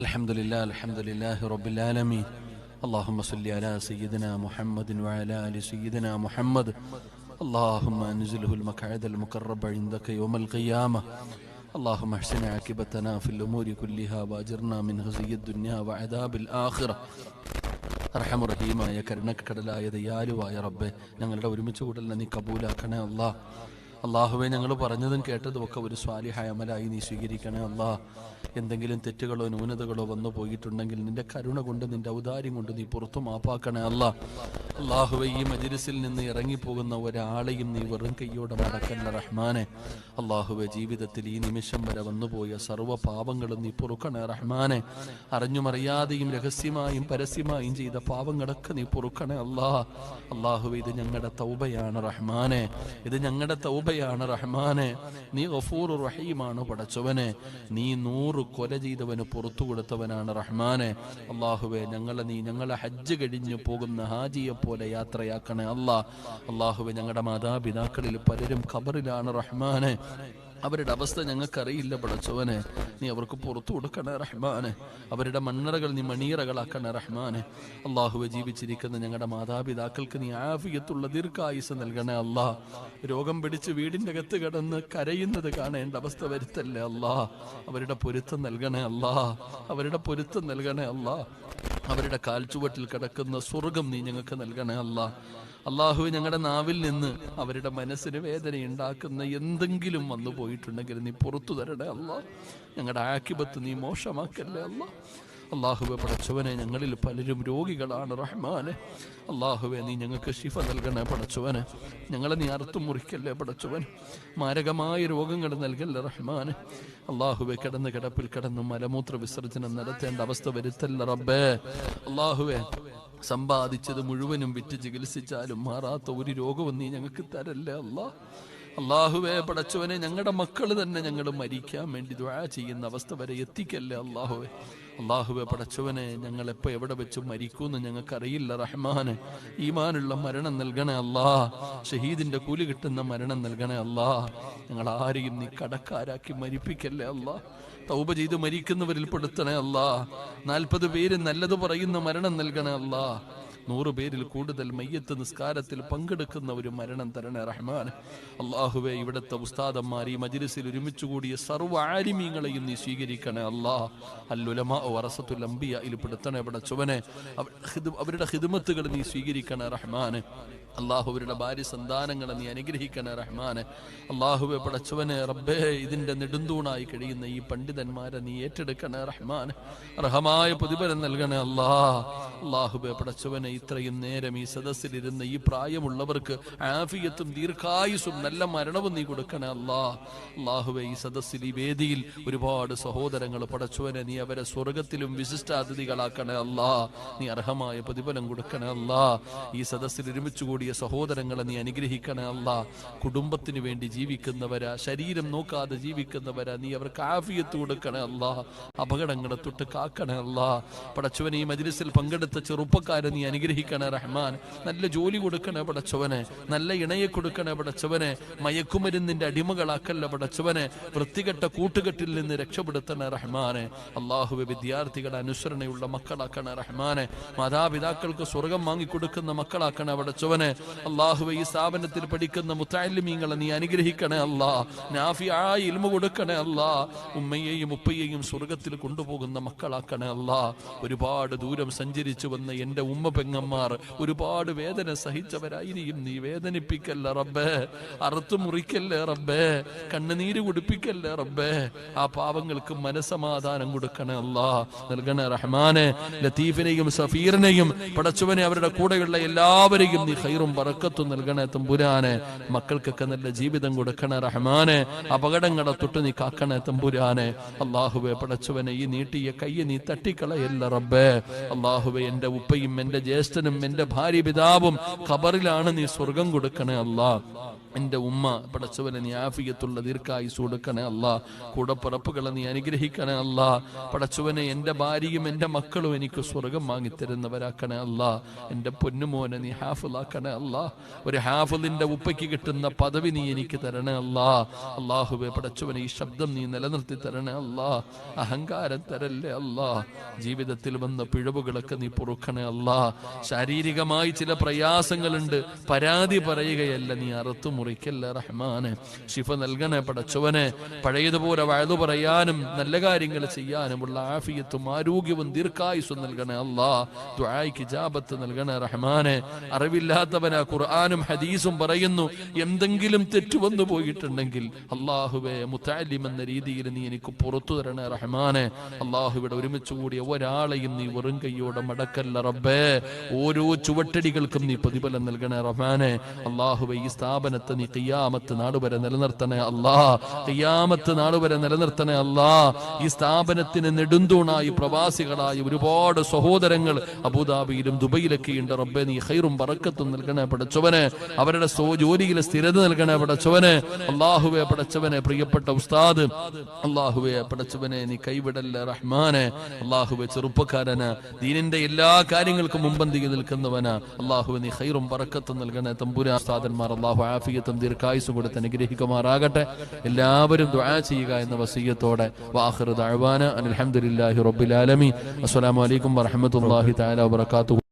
الحمد لله الحمد لله رب العالمين اللهم صل على سيدنا محمد وعلى ال سيدنا محمد اللهم انزله المقعد المقرب عندك يوم القيامه اللهم احسن عاقبتنا في الامور كلها واجرنا من خزي الدنيا وعذاب الاخره അർഹമുറഹീമായ കരുണക്കടലായ ദയാലുവായ റബ്ബെ ഞങ്ങളുടെ ഒരുമിച്ച് കൂടലിനെ നീ കബൂലാക്കണേ അല്ലാ അള്ളാഹുവെ ഞങ്ങൾ പറഞ്ഞതും കേട്ടതും ഒക്കെ ഒരു സ്വാലിഹായ അമലായി നീ സ്വീകരിക്കണേ അള്ളാഹ് എന്തെങ്കിലും തെറ്റുകളോ ന്യൂനതകളോ വന്നു പോയിട്ടുണ്ടെങ്കിൽ നിന്റെ കരുണ കൊണ്ട് നിന്റെ ഔദാര്യം കൊണ്ട് നീ പുറത്തു മാപ്പാക്കണേ അല്ലാ അള്ളാഹുവെ ഈ മജിരിസിൽ നിന്ന് ഇറങ്ങിപ്പോകുന്ന ഒരാളെയും നീ വെറും കയ്യോടെ മടക്കല്ല റഹ്മാനെ. അള്ളാഹുവെ ജീവിതത്തിൽ ഈ നിമിഷം വരെ വന്നുപോയ സർവ പാപങ്ങളും നീ പൊറുക്കണേ റഹ്മാനെ. അറിഞ്ഞുമറിയാതെയും രഹസ്യമായും പരസ്യമായും ചെയ്ത പാപങ്ങളൊക്കെ നീ പൊറുക്കണേ അല്ലാ അള്ളാഹുവെ ഇത് ഞങ്ങളുടെ തൗബയാണ് റഹ്മാനെ. ഇത് ഞങ്ങളുടെ തൗബയാണ് റഹ്മാനെ. നീ ഗഫൂർ റഹീമാണ് പടച്ചവനെ. നീ നൂറ് കൊല ചെയ്തവന് പുറത്തു കൊടുത്തവനാണ് റഹ്മാനെ. അള്ളാഹുവെ ഞങ്ങളെ നീ ഞങ്ങളെ ഹജ്ജ് കഴിഞ്ഞു പോകുന്ന ഹാജിയെ പോലെ യാത്രയാക്കണേ അല്ലാ അള്ളാഹുവെ ഞങ്ങളുടെ മാതാപിതാക്കളിൽ പലരും ഖബറിലാണ് റഹ്മാനെ. അവരുടെ അവസ്ഥ ഞങ്ങൾക്കറിയില്ല പടച്ചവനെ നീ അവർക്ക് പുറത്തു കൊടുക്കണേ റഹ്മാനെ. അവരുടെ മണ്ണറകൾ നീ മണിയറകളാക്കണേ റഹ്മാനെ. അള്ളാഹുവെ ജീവിച്ചിരിക്കുന്ന ഞങ്ങളുടെ മാതാപിതാക്കൾക്ക് നീ ആഫിയത്തുള്ള ദീർഘായുസ് നൽകണേ അല്ലാ രോഗം പിടിച്ച് വീടിന്റെ അകത്ത് കിടന്ന് കരയുന്നത് കാണേണ്ട അവസ്ഥ വരുത്തല്ലേ അല്ലാ അവരുടെ പൊരുത്തം നൽകണേ അല്ലാ അവരുടെ പൊരുത്തം നൽകണേ അല്ലാ അവരുടെ കാൽച്ചുവട്ടിൽ കിടക്കുന്ന സ്വർഗം നീ ഞങ്ങൾക്ക് നൽകണേ അല്ലാ അള്ളാഹു ഞങ്ങളുടെ നാവിൽ നിന്ന് അവരുടെ മനസ്സിന് വേദന ഉണ്ടാക്കുന്ന എന്തെങ്കിലും വന്നു പോയിട്ടുണ്ടെങ്കിൽ നീ പുറത്തു തരണേ അല്ല ഞങ്ങളുടെ ആക്കിപത്ത് നീ മോശമാക്കല്ലേ അല്ല അള്ളാഹുവെ പടച്ചവനെ ഞങ്ങളിൽ പലരും രോഗികളാണ് റഹ്മാനെ. അള്ളാഹുവെ നീ ഞങ്ങൾക്ക് ശിഫ നൽകണേ പടച്ചവനെ. ഞങ്ങളെ നീ അറുത്തു മുറിക്കല്ലേ പടച്ചവൻ. മാരകമായ രോഗങ്ങൾ നൽകല്ലേ റഹ്മാനെ. അള്ളാഹുവെ കിടന്ന് കിടപ്പിൽ കിടന്ന് മലമൂത്ര വിസർജനം നടത്തേണ്ട അവസ്ഥ വരുത്തല്ല റബ്ബേ. അള്ളാഹുവെ സമ്പാദിച്ചത് മുഴുവനും വിറ്റ് ചികിത്സിച്ചാലും മാറാത്ത ഒരു രോഗവും നീ ഞങ്ങൾക്ക് തരല്ലേ അല്ലാ. അള്ളാഹുവെ പടച്ചവനെ ഞങ്ങളുടെ മക്കൾ തന്നെ ഞങ്ങൾ മരിക്കാൻ വേണ്ടി ദ്വാ ചെയ്യുന്ന അവസ്ഥ വരെ എത്തിക്കല്ലേ അള്ളാഹുവെ? അള്ളാഹുവെ പടച്ചവനെ ഞങ്ങൾ എപ്പോ എവിടെ വെച്ച് മരിക്കൂന്ന് ഞങ്ങൾക്കറിയില്ല റഹ്മാന്. ഈമാനുള്ള മരണം നൽകണേ അല്ലാ ഷഹീദിന്റെ കൂലി കിട്ടുന്ന മരണം നൽകണേ അല്ലാ ഞങ്ങൾ ആരെയും നീ കടക്കാരാക്കി മരിപ്പിക്കല്ലേ അല്ലാ തൗബ ചെയ്ത് മരിക്കുന്നവരിൽ പെടുത്തണേ അല്ലാ നാൽപ്പത് പേര് നല്ലത് പറയുന്ന മരണം നൽകണേ അല്ലാ നൂറ് പേരിൽ കൂടുതൽ മയ്യത്ത് നിസ്കാരത്തിൽ ഒരു മരണം തരണ റഹ്മാൻ. അള്ളാഹുവെ ഇവിടുത്തെ ഉസ്താദന്മാർ ഈ മജിലിസിൽ ഒരുമിച്ച് കൂടിയ സർവ ആലിമീങ്ങളെയും നീ സ്വീകരിക്കണേ അല്ലാ. അല്ലുലമ വറസത്തുൽ അംബിയയിൽ പെടുത്തണേ ഇവിടെ ചുവനെ അവരുടെ ഹിദമത്തുകൾ നീ സ്വീകരിക്കണേ റഹ്മാൻ. അള്ളാഹു അവരുടെ ഭാര്യ സന്താനങ്ങളെ നീ അനുഗ്രഹിക്കണേ റഹ്മാൻ. അള്ളാഹുവെ പടച്ചവനെ റബ്ബേ ഇതിന്റെ നെടുന്തൂണായി കഴിയുന്ന ഈ പണ്ഡിതന്മാരെ നീ ഏറ്റെടുക്കണേ റഹ്മാൻ. അർഹമായ പ്രതിഫലം നൽകണേ അല്ലാ. അള്ളാഹുബെ പടച്ചവനെ ഇത്രയും നേരം ഈ സദസ്സിലിരുന്ന ഈ പ്രായമുള്ളവർക്ക് ആഫിയത്തും ദീർഘായുസും നല്ല മരണവും നീ കൊടുക്കണേ അല്ലാ. അള്ളാഹുവെ ഈ സദസ്സിൽ ഈ വേദിയിൽ ഒരുപാട് സഹോദരങ്ങൾ പടച്ചവനെ നീ അവരെ സ്വർഗത്തിലും വിശിഷ്ടാതിഥികളാക്കണേ അല്ലാ. നീ അർഹമായ പ്രതിഫലം കൊടുക്കണേ അല്ലാ. ഈ സദസ്സിൽ ഒരുമിച്ച് കൂടിയ സഹോദരങ്ങളെ നീ അനുഗ്രഹിക്കണേ അല്ലാ. കുടുംബത്തിന് വേണ്ടി ജീവിക്കുന്നവരാ ശരീരം നോക്കാതെ ജീവിക്കുന്നവരാ നീ അവർക്ക് ആഫിയത്ത് കൊടുക്കണേ അല്ലാ. അപകടങ്ങളെ തൊട്ട് കാക്കണേ അല്ലാ. പടച്ചുവനെ ഈ മജിലിസിൽ പങ്കെടുത്ത ചെറുപ്പക്കാരെ നീ അനുഗ്രഹിക്കണേ റഹ്മാൻ. നല്ല ജോലി കൊടുക്കണേ പടച്ചവനെ. നല്ല ഇണയെ കൊടുക്കണേ പടച്ചവനെ. മയക്കുമരുന്നിന്റെ അടിമകളാക്കല്ല പടച്ചവനെ. വൃത്തികെട്ട കൂട്ടുകെട്ടിൽ നിന്ന് രക്ഷപ്പെടുത്തണേ റഹ്മാനെ. അള്ളാഹുവെ വിദ്യാർത്ഥികളെ അനുസരണയുള്ള മക്കളാക്കണേ റഹ്മാനെ. മാതാപിതാക്കൾക്ക് സ്വർഗം വാങ്ങിക്കൊടുക്കുന്ന മക്കളാക്കണേ പടച്ചവനെ. അള്ളാഹുവെ ഈ സ്ഥാപനത്തിൽ പഠിക്കുന്ന മുത്താലിമീങ്ങളെ നീ അനുഗ്രഹിക്കണേ അല്ലാ. നാഫിയായി ഇൽമ കൊടുക്കണേ അല്ലാ. ഉമ്മയെയും ഉപ്പയെയും സ്വർഗത്തിൽ കൊണ്ടുപോകുന്ന മക്കളാക്കണേ അല്ലാ. ഒരുപാട് ദൂരം സഞ്ചരിച്ചു വന്ന എന്റെ ഉമ്മ പെങ്ങന്മാർ ഒരുപാട് വേദന സഹിച്ചവരായിരിക്കും നീ. വേദനിപ്പിക്കല്ല റബ്ബേ. അറുത്തു മുറിക്കല്ലേ റബ്ബേ. കണ്ണുനീര് കുടിപ്പിക്കല്ലേ റബ്ബേ. ആ പാവങ്ങൾക്ക് മനസമാധാനം കൊടുക്കണേ അല്ലാ. നൽകണേ റഹ്മാനെ. ലത്തീഫിനെയും സഫീറിനെയും പടച്ചുവനെ അവരുടെ കൂടെയുള്ള എല്ലാവരെയും നീ ഹൈറും പറക്കത്തും നൽകണേ തമ്പുരാനെ. മക്കൾക്കൊക്കെ നല്ല ജീവിതം കൊടുക്കണേ റഹ്മാനെ. അപകടങ്ങളെ തൊട്ട് നീ കാക്കണേ തമ്പുരാനെ. അള്ളാഹുവെ പടച്ചുവനെ ഈ നീട്ടിയ കയ്യെ നീ തട്ടിക്കളയല്ല റബ്ബേ. അള്ളാഹുവെ എന്റെ ഉപ്പയും എന്റെ ജ്യേഷ്ഠനും എന്റെ ഭാര്യ പിതാവും ഖബറിലാണ് നീ സ്വർഗം കൊടുക്കണേ അല്ലാ എന്റെ ഉമ്മ പടച്ചവനെ നീ ആഫിയത്തുള്ള ദീർഘായുസ് കൊടുക്കണേ അല്ല. കൂടപ്പിറപ്പുകളെ നീ അനുഗ്രഹിക്കണേ അല്ല. പടച്ചവനെ എന്റെ ഭാര്യയും എന്റെ മക്കളും എനിക്ക് സ്വർഗം വാങ്ങിത്തരുന്നവരാക്കണേ അല്ല. എന്റെ പൊന്നുമോനെ നീ ഹാഫിലാക്കണേ അല്ല. ഒരു ഹാഫിലിന്റെ ഉപ്പയ്ക്ക് കിട്ടുന്ന പദവി നീ എനിക്ക് തരണേ അല്ല. അള്ളാഹുബെ പടച്ചവനെ ഈ ശബ്ദം നീ നിലനിർത്തി തരണേ അല്ല. അഹങ്കാരം തരല്ലേ അല്ല. ജീവിതത്തിൽ വന്ന പിഴവുകളൊക്കെ നീ പൊറുക്കണേ അല്ല. ശാരീരികമായി ചില പ്രയാസങ്ങളുണ്ട്. പരാതി പറയുകയല്ല നീ അറുത്തു മുറിക്കല്ല റഹ്മാനെ. ശിഫ നൽകണേ പടച്ചവനെ. പഴയതുപോലെ വഴുതു പറയാനും നല്ല കാര്യങ്ങൾ ചെയ്യാനുമുള്ള ആഫിയത്തും ആരോഗ്യവും ദീർഘായുസും നൽകണേ അല്ലാ ദുആയ്ക്ക് ജാബത്ത് നൽകണേ റഹ്മാനെ. അറിവില്ലാത്തവനാ ഖുർആാനും ഹദീസും പറയുന്നു. എന്തെങ്കിലും തെറ്റു വന്നു പോയിട്ടുണ്ടെങ്കിൽ അള്ളാഹുവെ മുത്താലിം എന്ന രീതിയിൽ നീ എനിക്ക് പുറത്തു തരണേ റഹ്മാനെ. അള്ളാഹുവിടെ ഒരുമിച്ച് കൂടിയ ഒരാളെയും നീ വെറും കൈയോടെ മടക്കല്ല റബ്ബേ. ഓരോ ചുവട്ടടികൾക്കും നീ പ്രതിഫലം നൽകണേ റഹ്മാനെ. അള്ളാഹുബെ ഈ സ്ഥാപനത്തെ നീ കിയാമത്ത് നാട് വരെ നിലനിർത്തണേ അല്ലാ. കിയാമത്ത് നാട് വരെ നിലനിർത്തണേ അല്ലാ. ഈ സ്ഥാപനത്തിന് നെടുന്തൂണായി പ്രവാസികളായി ഒരുപാട് സഹോദരങ്ങൾ അബുദാബിയിലും ദുബൈയിലൊക്കെ ഉണ്ട് റബ്ബെ നീ ഹൈറും പറക്കത്തും നൽകണേ പഠിച്ചവന് അവരുടെ ജോലിയിലെ സ്ഥിരത നൽകണേ പഠിച്ചവന് അള്ളാഹുവെ പഠിച്ചവനെ പ്രിയപ്പെട്ട ഉസ്താദ്. അള്ളാഹുവെ പഠിച്ചവനെ നീ കൈവിടല്ല റഹ്മാനെ. അള്ളാഹുവെ ചെറുപ്പക്കാരന് ദീനിന്റെ എല്ലാ കാര്യങ്ങൾക്കും മുമ്പന്തിക്ക് നിൽക്കുന്നവന്. അള്ളാഹുവെ നീ ഹൈറും പറക്കത്തും നൽകണേ തമ്പുരാ ഉസ്താദന്മാർ. അള്ളാഹു ആഫിയത്തും ദീർഘായുസും കൊടുത്ത് അനുഗ്രഹിക്കുമാറാകട്ടെ. എല്ലാവരും ദുആ ചെയ്യുക എന്ന വസീയത്തോടെ. വാഹൃദ് ദഅവാന അൽഹംദുലില്ലാഹി റബ്ബിൽ അസ്സലാമലൈക്കും വറഹ്മത്തുള്ളാഹി തആല വബറകാതുഹു.